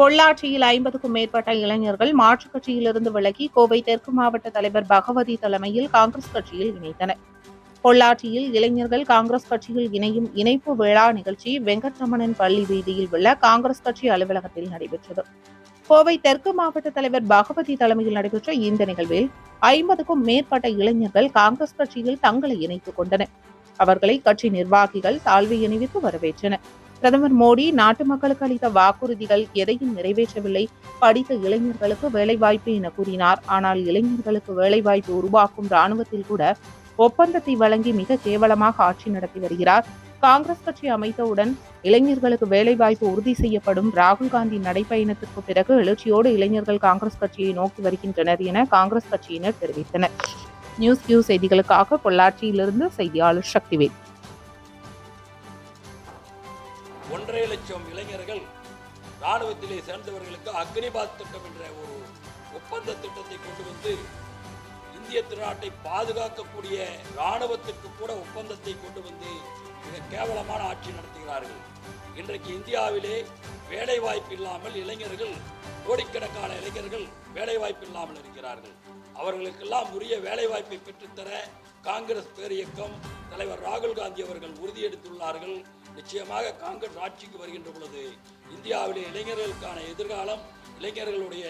பொள்ளாச்சியில் ஐம்பதுக்கும் மேற்பட்ட இளைஞர்கள் மாற்றுக் கட்சியிலிருந்து விலகி கோவை தெற்கு மாவட்ட தலைவர் பகவதி தலைமையில் காங்கிரஸ் கட்சியில் இணைந்தனர். பொள்ளாச்சியில் இளைஞர்கள் காங்கிரஸ் கட்சியில் இணையும் இணைப்பு விழா நிகழ்ச்சி வெங்கட்ரமணன் பள்ளி வீதியில் உள்ள காங்கிரஸ் கட்சி அலுவலகத்தில் நடைபெற்றது. கோவை தெற்கு மாவட்ட தலைவர் பகவதி தலைமையில் நடைபெற்ற இந்த நிகழ்வில் ஐம்பதுக்கும் மேற்பட்ட இளைஞர்கள் காங்கிரஸ் கட்சியில் தங்களை இணைத்துக் கொண்டனர். அவர்களை கட்சி நிர்வாகிகள் தாழ்வு இணைவித்து வரவேற்றனர். பிரதமர் மோடி நாட்டு மக்களுக்கு அளித்த வாக்குறுதிகள் எதையும் நிறைவேற்றவில்லை. படித்த இளைஞர்களுக்கு வேலைவாய்ப்பு என கூறினார். ஆனால் இளைஞர்களுக்கு வேலைவாய்ப்பு உருவாக்கும் ராணுவத்தில் கூட ஒப்பந்தத்தை வழங்கி மிக கேவலமாக ஆட்சி நடத்தி வருகிறார். காங்கிரஸ் கட்சி அமைத்தவுடன் இளைஞர்களுக்கு வேலைவாய்ப்பு உறுதி செய்யப்படும் ராகுல் காந்தி நடைப்பயணத்திற்கு பிறகு எழுச்சியோடு இளைஞர்கள் காங்கிரஸ் கட்சியை நோக்கி வருகின்றனர் என காங்கிரஸ் கட்சியினர் தெரிவித்தனர். நியூஸ் கியூ செய்திகளுக்காக பொள்ளாச்சியிலிருந்து செய்தியாளர் சக்திவேல். ஒன்றரை லட்சம் இளைஞர்கள் ராணுவத்திலே சேர்ந்தவர்களுக்கு அக்னிபாத் திட்டம் என்ற ஒரு ஒப்பந்த திட்டத்தை கொண்டு வந்து இந்திய திருநாட்டை பாதுகாக்கக்கூடிய ராணுவத்திற்கு கூட ஒப்பந்தத்தை கொண்டு வந்து மிக கேவலமான ஆட்சி நடத்துகிறார்கள். இன்றைக்கு இந்தியாவிலே வேலை வாய்ப்பு இல்லாமல் இளைஞர்கள் கோடிக்கணக்கான இளைஞர்கள் வேலை வாய்ப்பு இல்லாமல் இருக்கிறார்கள். அவர்களுக்கெல்லாம் உரிய வேலை வாய்ப்பை பெற்றுத்தர காங்கிரஸ் பேரியக்கம் தலைவர் ராகுல் காந்தி அவர்கள் உறுதியெடுத்துள்ளார்கள். நிச்சயமாக காங்கிரஸ் ஆட்சிக்கு வருகின்ற பொழுது இந்தியாவிலே இளைஞர்களுக்கான எதிர்காலம் இளைஞர்களுடைய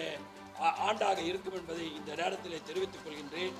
ஆண்டாக இருக்கும் என்பதை இந்த நேரத்திலே தெரிவித்துக் கொள்கின்றேன்.